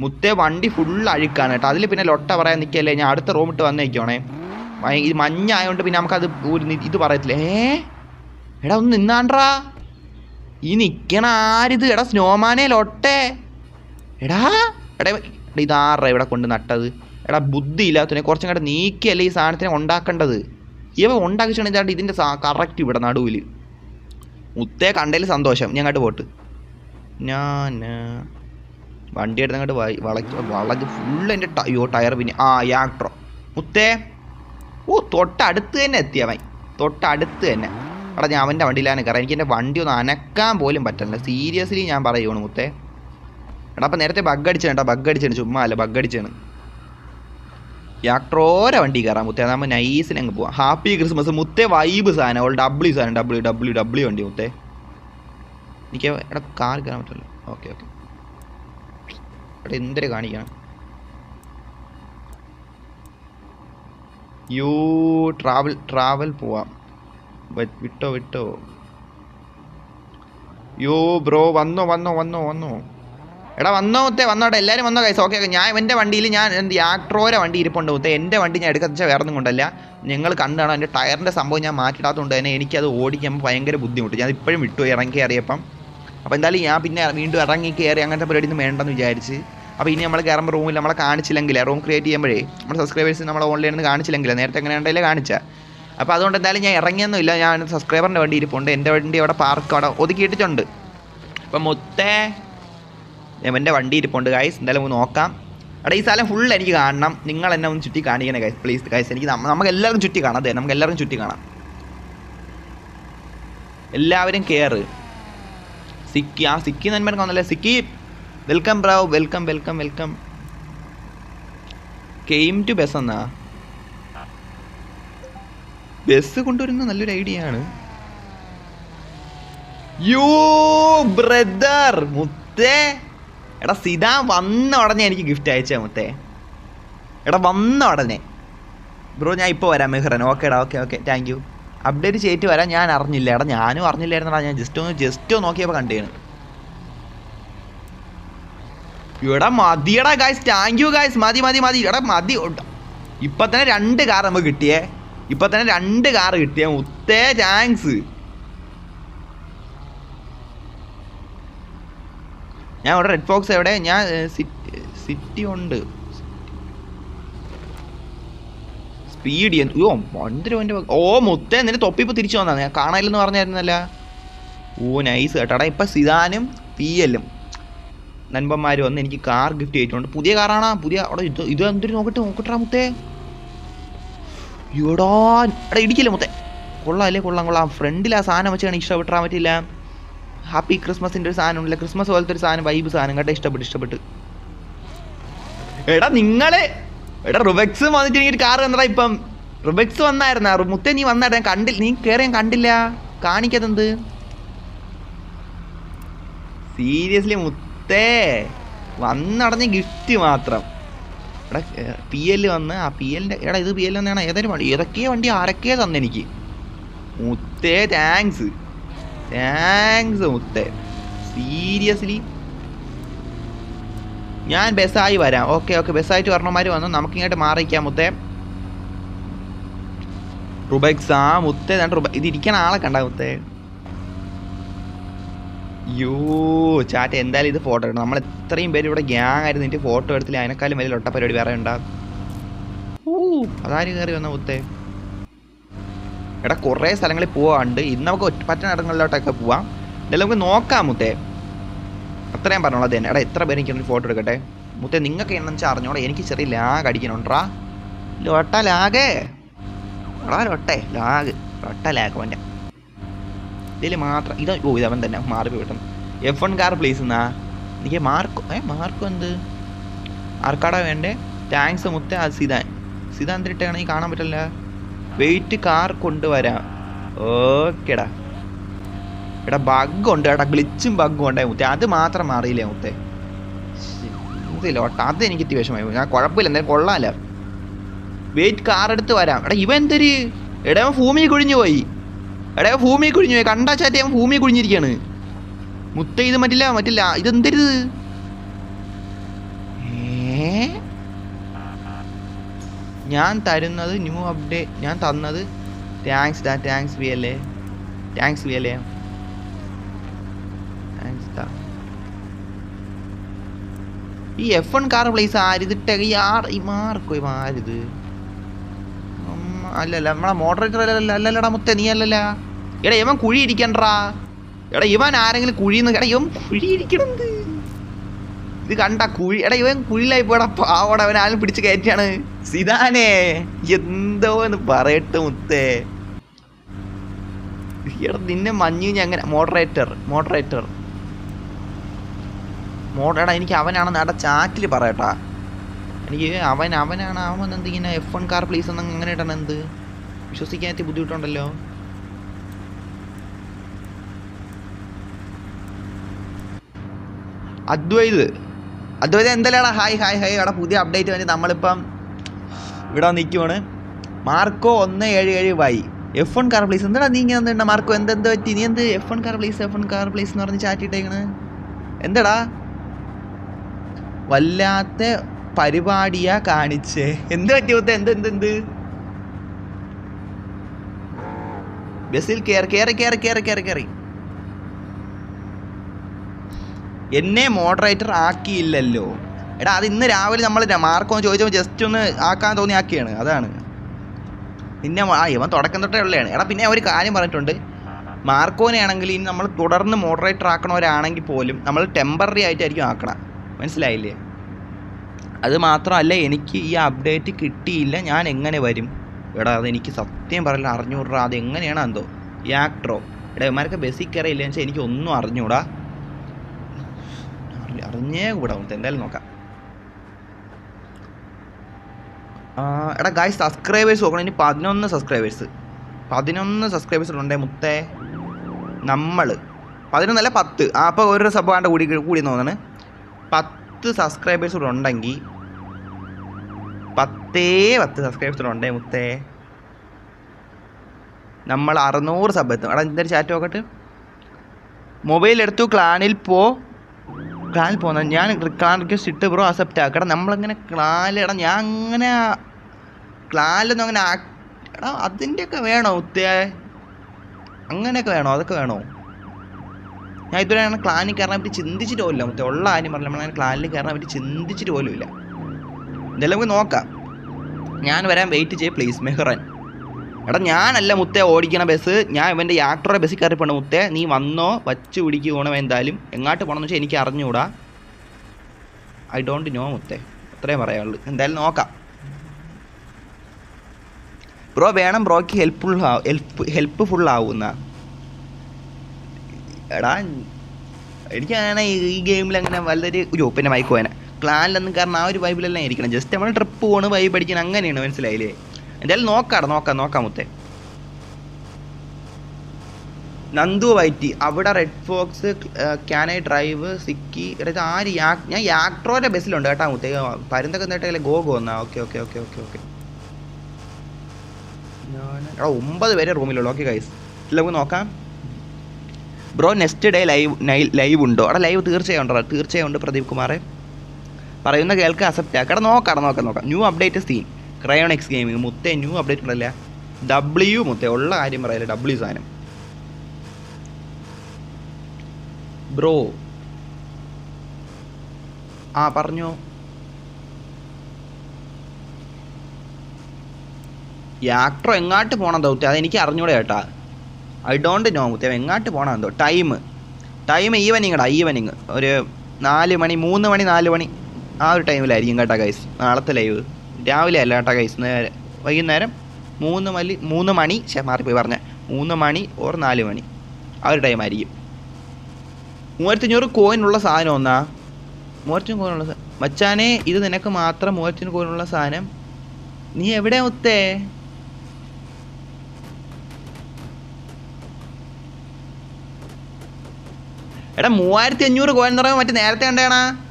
മുത്തേ വണ്ടി ഫുൾ അഴുക്കാണ് കേട്ടോ. അതിൽ പിന്നെ ലൊട്ട പറയാൻ നിൽക്കല്ലേ ഞാൻ അടുത്ത റൂം ഇട്ട് വന്നേക്കോണേ ഇത് മഞ്ഞ ആയതുകൊണ്ട് പിന്നെ നമുക്കത് ഒരു ഇത് പറയത്തില്ല. ഏ? എടാ ഒന്ന് നിന്നാണ്ട്രാ ഈ നിൽക്കണ ആരിത്? എടാ സ്നോമാനെ ലൊട്ടേ. എടാ എടാ ഇതാറ ഇവിടെ കൊണ്ട് നട്ടത്? എടാ ബുദ്ധി ഇല്ലാത്തതിനെ കുറച്ചും കൂടെ നീക്കിയല്ലേ ഈ സാധനത്തിനെ ഉണ്ടാക്കേണ്ടത്? ഇവ ഉണ്ടാക്കിച്ചാണ് ഇതിന്റെ കറക്റ്റ് ഇവിടെ നടുവിൽ മുത്തേ കണ്ടതിൽ സന്തോഷം. ഞാൻ അങ്ങോട്ട് പോട്ട്. ഞാൻ വണ്ടി എടുത്തങ്ങോട്ട് വളച്ച് വളച്ച് ഫുള്ള് എന്റെ അയ്യോ ടയർ പിന്നെ ആ യാക്ട്രോ മുത്തേ ഓ തൊട്ടടുത്ത് തന്നെ എത്തിയവൻ തൊട്ടടുത്ത് തന്നെ. അവിടെ ഞാൻ അവന്റെ വണ്ടിയിലാണ് കയറാം എനിക്ക് എന്റെ വണ്ടി ഒന്ന് അനക്കാൻ പോലും പറ്റില്ല സീരിയസ്ലി ഞാൻ പറയുവാണ് മുത്തേ. എടാ അപ്പം നേരത്തെ ബഗ് അടിച്ചാണ് കേട്ടോ. ബഗ് അടിച്ചാണ് ചുമ്മാ അല്ല ബഗ് അടിച്ചാണ് യാക്ട്രോര വണ്ടി കയറാം മുത്തേ. അതാകുമ്പോൾ നൈസിന് അങ്ങ് പോവാം. ഹാപ്പി ക്രിസ്മസ് മുത്തേ വൈബ് സാധനം. ഓൾ ഡബ്ല്യു സാധനം. ഡബ്ല്യു ഡബ്ല്യു ഡബ്ല്യു വണ്ടി മുത്തേ. എനിക്ക് എടാ കാർ കയറാൻ പറ്റില്ല ഓക്കെ ഓക്കെ എടാ എന്തൊരു കാണിക്കണം. യൂ ട്രാവൽ ട്രാവൽ പോവാം. വിട്ടോ വിട്ടോ. യോ ബ്രോ വന്നോ വന്നോ വന്നോ വന്നോ. എടാ വന്നോ മുത്തേ വന്നോട്ടെ എല്ലാവരും വന്നോ കൈസ് ഓക്കെ ഞാൻ എന്റെ വണ്ടിയിൽ ഞാൻ എന്ത് യാക്ട്രോയുടെ വണ്ടി ഇരിപ്പുണ്ട് മുത്തേ എന്റെ വണ്ടി ഞാൻ എടുക്കുന്ന വെച്ചാൽ വേറെ ഒന്നും കൊണ്ടല്ല. നിങ്ങൾ കണ്ടാണ് എന്റെ ടയറിന്റെ സംഭവം ഞാൻ മാറ്റിടാത്തതുകൊണ്ട് തന്നെ എനിക്കത് ഓടിക്കുമ്പോൾ ഭയങ്കര ബുദ്ധിമുട്ട്. ഞാൻ ഇപ്പോഴും വിട്ടു ഇറങ്ങി കയറിയപ്പം. അപ്പോൾ എന്തായാലും ഞാൻ പിന്നെ വീണ്ടും ഇറങ്ങി കയറി അങ്ങനത്തെ പരിപാടി ഒന്നും വേണ്ടെന്ന് വിചാരിച്ച് അപ്പോൾ ഇനി നമ്മൾ കയറുമ്പോൾ റൂമിൽ നമ്മളെ കാണിച്ചില്ലെങ്കിൽ റൂം ക്രിയേറ്റ് ചെയ്യുമ്പോഴേ നമ്മുടെ സബ്സ്ക്രൈബേഴ്സ് നമ്മൾ ഓൺലൈനിൽ നിന്ന് കാണിച്ചില്ലെങ്കിൽ നേരത്തെ എങ്ങനെ ഉണ്ടെങ്കിൽ കാണിച്ചാൽ അപ്പോൾ അതുകൊണ്ട് എന്തായാലും ഞാൻ ഇറങ്ങിയൊന്നുമില്ല ഞാൻ സബ്സ്ക്രൈബറിന്റെ വണ്ടി ഇരിപ്പുണ്ട് എന്റെ വണ്ടി അവിടെ പാർക്ക് അവിടെ ഒതുക്കിയിട്ടിട്ടുണ്ട് അപ്പം മൊത്തേ എന്റെ വണ്ടി ഇരിപ്പുണ്ട് ഗൈസ് എന്തായാലും ഒന്ന് നോക്കാം. അവിടെ ഈ സ്ഥലം ഫുൾ എനിക്ക് കാണണം. നിങ്ങൾ എന്നെ ഒന്ന് ചുറ്റി കാണിക്കണേ ഗൈസ് പ്ലീസ് ഗൈസ് എനിക്ക് നമുക്ക് എല്ലാവർക്കും ചുറ്റി കാണാം അതെ നമുക്ക് എല്ലാവർക്കും ചുറ്റി കാണാം. എല്ലാവരും കയറ് സിക്കി ആ സിക്കി നന്മ വന്നല്ലേ സിക്കി welcome ബ്രാവ് welcome welcome welcome came to bus എന്നാ ബസ് കൊണ്ടുവരുന്ന നല്ലൊരു ഐഡിയ ആണ്. യോ ബ്രദർ മുത്തേ. എടാ സിതാ വന്ന ഉടനെ എനിക്ക് ഗിഫ്റ്റ് അയച്ചാ മുത്തേ. എടാ വന്ന ഉടനെ. ബ്രോ ഞാൻ ഇപ്പോൾ വരാം മെഹ്റൻ. ഓക്കേടാ okay okay thank you update ചെയ്തിട്ട് വരാം. ഞാൻ അറിഞ്ഞില്ല. എടാ ഞാനും അറിഞ്ഞില്ലായിരുന്നടാ. ഞാൻ ജസ്റ്റ് ഒന്ന് ജസ്റ്റ് ഒന്ന് നോക്കിയപ്പോൾ കണ്ടേണ് എടാ മതിയടാ ഗായ്സ് താങ്ക് യു ഗായ്സ് മതി മതി മതി. ഇവിടെ മതി. ഇപ്പൊ തന്നെ രണ്ട് കാർ നമുക്ക് കിട്ടിയേ. ഇപ്പൊ തന്നെ രണ്ട് കാർ കിട്ടിയേ. ഒത്തേ താങ്ക്സ് ഞാൻ ഇവിടെ റെഡ് ഫോക്സ് എവിടെ? ഞാൻ സിറ്റി ഉണ്ട്. സ്പീഡ് ഓ വണ്ടിന് വണ്ടി ഓ മുത്തേ നിന്റെ തൊപ്പി ഇപ്പൊ തിരിച്ചു വന്നാ ഞാൻ കാണാനില്ലെന്ന് പറഞ്ഞായിരുന്നല്ല. ഓ നൈസ് കേട്ടാടാ ഇപ്പം സിദാനും പി എല്ലും നൻപന്മാർ വന്ന് എനിക്ക് കാർ ഗിഫ്റ്റ് ചെയ്തിട്ടുണ്ട്. പുതിയ കാറാണ് പുതിയ അവിടെ ഇത് ഇത് എന്തൊരു നോക്കട്ടെ നോക്കട്ടാ മുത്തേ. എടാ എടാ ഇടിക്കില്ല മുത്തേ. കൊള്ളാം അല്ലേ കൊള്ളാം കൊള്ളാം. ഫ്രണ്ടിൽ ആ സാധനം വെച്ചാണ് ഇഷ്ടപ്പെട്ടാൻ പറ്റില്ല ഹാപ്പി ക്രിസ്മസിന്റെ ഒരു സാധനം ഉണ്ടല്ലേ ക്രിസ്മസ് പോലത്തെ ഒരു സാധനം വൈബ് സാധനം കേട്ടോ ഇഷ്ടപ്പെട്ട് ഇഷ്ടപ്പെട്ട്. എടാ നിങ്ങളെ എടാ റുബെക്സ് വന്നിട്ട് എനിക്ക് കാർ തന്നടാ ഇപ്പം. റുബെക്സ് വന്നായിരുന്ന. മുത്തേ നീ വന്നാടാ. ഞാൻ കണ്ടില്ല നീ കയറി ഞാൻ കണ്ടില്ല. കാണിക്കതെന്ത്? സീരിയസ്ലി മുത്തേ വന്നടഞ്ഞ ഗിഫ്റ്റ് മാത്രം. എടാ പി എൽ വന്ന് ആ പി എല്ലിന്റെ എടാ ഇത് പി എൽ തന്നെയാണ്. ഏതൊരു വണ്ടി ഏതൊക്കെയോ വണ്ടി ആരൊക്കെയോ തന്നെനിക്ക് മുത്തേ താങ്ക്സ് താങ്ക്സ് മുത്തേ. സീരിയസ്ലി ഞാൻ ബസ്സായി വരാം. ഓക്കെ ഓക്കെ ബസ്സായിട്ട് വരണമാർ വന്നു. നമുക്ക് ഇങ്ങോട്ട് മാറിക്കാം മുത്തേ. റുബൈക്സ് ആ മുത്തേ രണ്ട് റുബ ഇത് ആളെ കണ്ട മുത്തേ. യോ ചാറ്റ് എന്തായാലും ഇത് ഫോട്ടോ എടുക്കണം. നമ്മൾ എത്രയും പേര് ഇവിടെ ഗ്യാങ് ആയിരുന്നു. എനിക്ക് ഫോട്ടോ എടുത്തില്ല? അതിനേക്കാളും വലിയ ലൊട്ട പരിപാടി വേറെ ഉണ്ടാ. അതാര് കയറി വന്ന മുത്തേ? എടാ കുറേ സ്ഥലങ്ങളിൽ പോവാണ്ട്. ഇന്ന് നമുക്ക് ഒറ്റ പറ്റുന്ന ഇടങ്ങളിലോട്ടൊക്കെ പോവാം. എന്തായാലും നമുക്ക് നോക്കാം മുത്തേ. അത്രയും പറഞ്ഞോളാം തന്നെ. എടാ എത്ര പേര് എനിക്കൊരു ഫോട്ടോ എടുക്കട്ടെ? മുത്തേ നിങ്ങൾക്ക് എണ്ണം വെച്ചാൽ എനിക്ക് ചെറിയ ലാഗ് അടിക്കണുണ്ടാ. ലൊട്ട ലാഗേ എടാ ലൊട്ടേ. ലാഗ് ലൊട്ട ലാഗ് അവന്റെ. ഇതിൽ മാത്രം ഇത് ഓ ഇതവൻ തന്നെ മാർക്ക് കിട്ടും എഫ് വൺ കാർ പ്ലീസ് എന്നാ എനിക്ക് മാർക്ക് ഏ മാർക്ക് എന്ത്? ആർക്കാടാ വേണ്ടേ? താങ്ക്സ് മുത്ത ആ സിതാൻ. സിതാൻ ഈ കാണാൻ പറ്റില്ല. വെയിറ്റ് കാർ കൊണ്ടുവരാം. ഓക്കേടാ. എടാ ബഗ് ഉണ്ട്. എടാ ഗ്ലിച്ചും ബഗ്ഗും ഉണ്ടായി മുത്തേ. അത് മാത്രം മാറിയില്ലേ മുത്തേ? ോട്ടാ അത് എനിക്ക് വിഷമായി. ഞാൻ കുഴപ്പമില്ല എന്തായാലും കൊള്ളാമല്ല വെയിറ്റ് കാർ എടുത്ത് വരാം. എടാ ഇവ എന്തൊരു എടാ ഭൂമി കുഴിഞ്ഞു പോയി. എടേ ഭൂമി കുഴിഞ്ഞു പോയി. കണ്ടാ ചാറ്റ് ഞാൻ ഭൂമി കുഴിഞ്ഞിരിക്കാണ് മുത്ത ഇത് മറ്റില്ല മറ്റില്ല. ഇതെന്തരു ഞാൻ തരുന്നത് ന്യൂ അപ്ഡേറ്റ് ഞാൻ തന്നത് താങ്ക്സ് ഡാ താങ്ക്സ് വി അല്ലേ? താങ്ക്സ് വി അല്ലേ? ഈ എഫ് വൺ കാർ പ്ലേസ് ആരിതിട്ട ഈ മാർക്കോ ആരിത് അല്ലല്ല നമ്മളെ മോഡറേറ്റർ അല്ലല്ല അല്ലല്ലടാ മുത്ത നീ അല്ലല്ല എടാ ഇവൻ കുഴി ഇരിക്കണ്ടാ എടാ ഇവൻ ആരെങ്കിലും കുഴിന്ന് എടാ ഇവൻ കുഴി ഇരിക്കണത് ഇത് കണ്ട കുഴി എടാ ഇവൻ കുഴിയിലായി പോടാ പാവട അവൻ ആരും പിടിച്ച് കയറ്റിയാണ്. സിതാനെ എന്തോ എന്ന് പറയട്ടെ മുത്തേ. എടാ നിന്നെ മഞ്ഞ് അങ്ങനെ മോഡറേറ്റർ മോഡറേറ്റർ മോഡേടാ എനിക്ക് അവനാണെന്ന് അവിടെ ചാറ്റിൽ പറയട്ടാ. എനിക്ക് അവൻ അവനാണ് അവൻ എന്ത് ഇങ്ങനെ എഫ് വൺ കാർ പ്ലീസ് എന്നങ്ങനെ ഇടണം എന്ത്? വിശ്വസിക്കാൻ ബുദ്ധിമുട്ടുണ്ടല്ലോ. Advaith Advaith എന്തല്ലാടാ? Hi hi hi. അവിടെ പുതിയ അപ്ഡേറ്റ് വേണ്ടി നമ്മളിപ്പം ഇവിടെ നിൽക്കുവാണ് മാർക്കോ ഒന്ന് ഏഴ് ഏഴ് Y. F one car please എന്താടാ നീ ഇങ്ങനെ എന്താ മാർക്കോ എന്തെന്ത് പറ്റി? നീ എന്ത് F one car please F one car please എന്ന് പറഞ്ഞ് ചാറ്റിട്ടേക്കണ് എന്താടാ? വല്ലാത്ത പരിപാടിയാ കാണിച്ചേ. എന്ത് പറ്റി മുത്തേ? എന്ത് എന്ത് എന്ത്? ബസ്സിൽ കയറി കയറി കയറി കയറി കയറി കയറി എന്നെ മോഡറേറ്റർ ആക്കിയില്ലല്ലോ. എടാ അത് ഇന്ന് രാവിലെ നമ്മൾ മാർക്കോ ചോദിച്ചപ്പോൾ ജസ്റ്റ് ഒന്ന് ആക്കാൻ തോന്നി ആക്കിയാണ്. അതാണ്. പിന്നെ ആ ഇവൻ തുടക്കം തൊട്ടേ ഉള്ളതാണ് എടാ പിന്നെ ഒരു കാര്യം പറഞ്ഞിട്ടുണ്ട്. മാർക്കോനെ ആണെങ്കിൽ ഇനി നമ്മൾ തുടർന്ന് മോഡറേറ്റർ ആക്കണവരാണെങ്കിൽ പോലും നമ്മൾ ടെമ്പററി ആയിട്ടായിരിക്കും ആക്കണം. മനസ്സിലായില്ലേ? അത് മാത്രമല്ല എനിക്ക് ഈ അപ്ഡേറ്റ് കിട്ടിയില്ല. ഞാൻ എങ്ങനെ വരും? എടാ അതെനിക്ക് സത്യം പറയില്ല അറിഞ്ഞൂടാ. അത് എങ്ങനെയാണ് എന്തോ? ഈ യാക്ട്രോ എടാ ഇവന്മാരൊക്കെ ബസ്സിൽ കയറിയില്ല? വെച്ചാൽ എനിക്കൊന്നും അറിഞ്ഞൂടാ. അറി- അറിഞ്ഞേ കൂടാ നമുക്ക് എന്തായാലും നോക്കാം. എടാ ഗായ് സബ്സ്ക്രൈബേഴ്സ് നോക്കണം. ഇനി പതിനൊന്ന് സബ്സ്ക്രൈബേഴ്സ് പതിനൊന്ന് സബ്സ്ക്രൈബേഴ്സ് ഉണ്ടേ മുത്തേ? നമ്മൾ പതിനൊന്നല്ല പത്ത്. ആ അപ്പോൾ ഓരോ സബ് കൂടി കൂടി തോന്നാണ്. പത്ത് സബ്സ്ക്രൈബേഴ്സ് കൂടെ ഉണ്ടെങ്കിൽ പത്തേ പത്ത് സബ്സ്ക്രൈബേഴ്സ് കൂടെ ഉണ്ടേ മുത്തേ? നമ്മൾ അറുന്നൂറ് സബ് എത്തും. എടാ എന്തൊരു ചാറ്റ് നോക്കട്ടെ? മൊബൈൽ എടുത്തു ക്ലാനിൽ പോ. ക്ലാനിൽ പോകുന്ന ഞാൻ ക്ലാൻ റിക്വസ്റ്റ് ഇട്ട് ബ്രോ അക്സെപ്റ്റ് ആക്കടാ നമ്മളങ്ങനെ ക്ലാനിൽ എടാ ഞാൻ അങ്ങനെ ക്ലാലൊന്നും അങ്ങനെ എടാ അതിന്റെയൊക്കെ വേണോ ഉത്തേ? അങ്ങനെയൊക്കെ വേണോ? അതൊക്കെ വേണോ? ഞാൻ ഇതുവരെ അങ്ങനെ ക്ലാനിൽ കയറാൻ പറ്റി ചിന്തിച്ചിട്ട് പോലില്ല മുത്തേ ഉള്ള കാര്യം പറഞ്ഞില്ല നമ്മളങ്ങനെ ക്ലാനിൽ കയറാൻ പറ്റി ചിന്തിച്ചിട്ട് പോലും ഇല്ല എന്തായാലും നമുക്ക് നോക്കാം. ഞാൻ വരാൻ വെയിറ്റ് ചെയ്യ് പ്ലീസ് മെഹ്റൻ. എടാ ഞാനല്ല മുത്തേ ഓടിക്കണ ബസ്. ഞാൻ ഇവന്റെ യാക്ടറെ ബസ്സിൽ കയറി പോണ മുത്തേ നീ വന്നോ വച്ച് പിടിക്ക് പോകണം എന്തായാലും. എങ്ങാട്ട് പോകണമെന്ന് വെച്ചാൽ എനിക്ക് അറിഞ്ഞുകൂടാ ഐ ഡോണ്ട് നോ മുത്തേ. അത്രേ പറയാനുള്ളൂ. എന്തായാലും നോക്കാം. ബ്രോ വേണം ബ്രോയ്ക്ക് ഹെൽപ്ഫുൾ ഹെൽപ്പ് ഹെൽപ്പ് ഫുൾ ആവുന്ന. എടാ എനിക്ക് അങ്ങനെ ഈ- ഈ ഗെയിമിൽ അങ്ങനെ വലിയൊരു ഒരു പിന്നെ മൈക്ക് പോയനെ. ക്ലാനിലൊന്നും കാരണം ആ ഒരു വൈബിലെല്ലാം ഇരിക്കണം. ജസ്റ്റ് നമ്മൾ ട്രിപ്പ് പോണ് വൈബ് അടിക്കണം. അങ്ങനെയാണ് മനസ്സിലായില്ലേ? എന്തായാലും നോക്കാടാ നോക്കാം നോക്കാം മുത്തേ. നന്ദു വൈറ്റി അവിടെ red fox can I drive Sikki ഇത് ആര്? ഞാൻ യാക്ട്രോയുടെ ബസ്സിലുണ്ട് കേട്ടാ മുത്തേ. പരുന്തൊക്കെ നേട്ടല്ലേ ഗോ എന്നാ okay okay okay okay okay. എടാ ഒമ്പത് പേരെ റൂമിലുള്ളൂ. ഓക്കെ ഗൈസ് ഇല്ല നമുക്ക് നോക്കാം. Bro next day live live ഉണ്ടോ? അവിടെ ലൈവ് തീർച്ചയായും ഉണ്ടോ? തീർച്ചയായും ഉണ്ട് പ്രദീപ് കുമാറെ. പറയുന്ന കേൾക്ക് അക്സെപ്റ്റ് ആക്കാം നോക്കാം നോക്കാം നോക്കാം. New update scene Cryonics gaming മുത്തേ ന്യൂ അപ്ഡേറ്റ് ഉണ്ടല്ല? ഡബ്ല്യു മുത്തേ ഉള്ള കാര്യം പറയല്ലേ ഡബ്ല്യു സാധനം. ബ്രോ ആ പറഞ്ഞോ. യാക്ട്രോ എങ്ങാട്ട് പോകണം ദൗത്യം? അതെനിക്ക് അറിഞ്ഞൂടെ കേട്ടാ ഐ ഡോണ്ട് നോ മുത്തേ എങ്ങാട്ട് പോകണം എന്തോ. ടൈം ടൈം ഈവനിങ് ഈവനിങ്ങടാ ഈവനിങ് ഒരു നാല് മണി മൂന്ന് മണി നാല് മണി. ആ ഒരു ടൈമിലായിരിക്കും കേട്ടോ ഗൈസ് നാളത്തെ ലൈവ് രാവിലെ അല്ല കേട്ടോ ഗൈസ് നേരെ. വൈകുന്നേരം മൂന്ന് മണി മൂന്ന് മണി ശേ മാറിപ്പോയി പറഞ്ഞ. മൂന്ന് മണി ഓർ നാല് മണി. ആ ഒരു ടൈം ആയിരിക്കും. മൂവായിരത്തഞ്ഞൂറ് കോയിനുള്ള സാധനം ഒന്നാ? മൂവായിരത്തഞ്ഞൂറ് കോയിനുള്ള സാധനം മച്ചാനെ ഇത് നിനക്ക് മാത്രം മൂവായിരത്തഞ്ഞൂറ് കോയിനുള്ള സാധനം? നീ എവിടെ ഒത്തേ? എടാ മൂവായിരത്തി അഞ്ഞൂറ് കോയിൻ എന്ന് പറയുമ്പോൾ മറ്റേ നേരത്തെ കണ്ടേണാ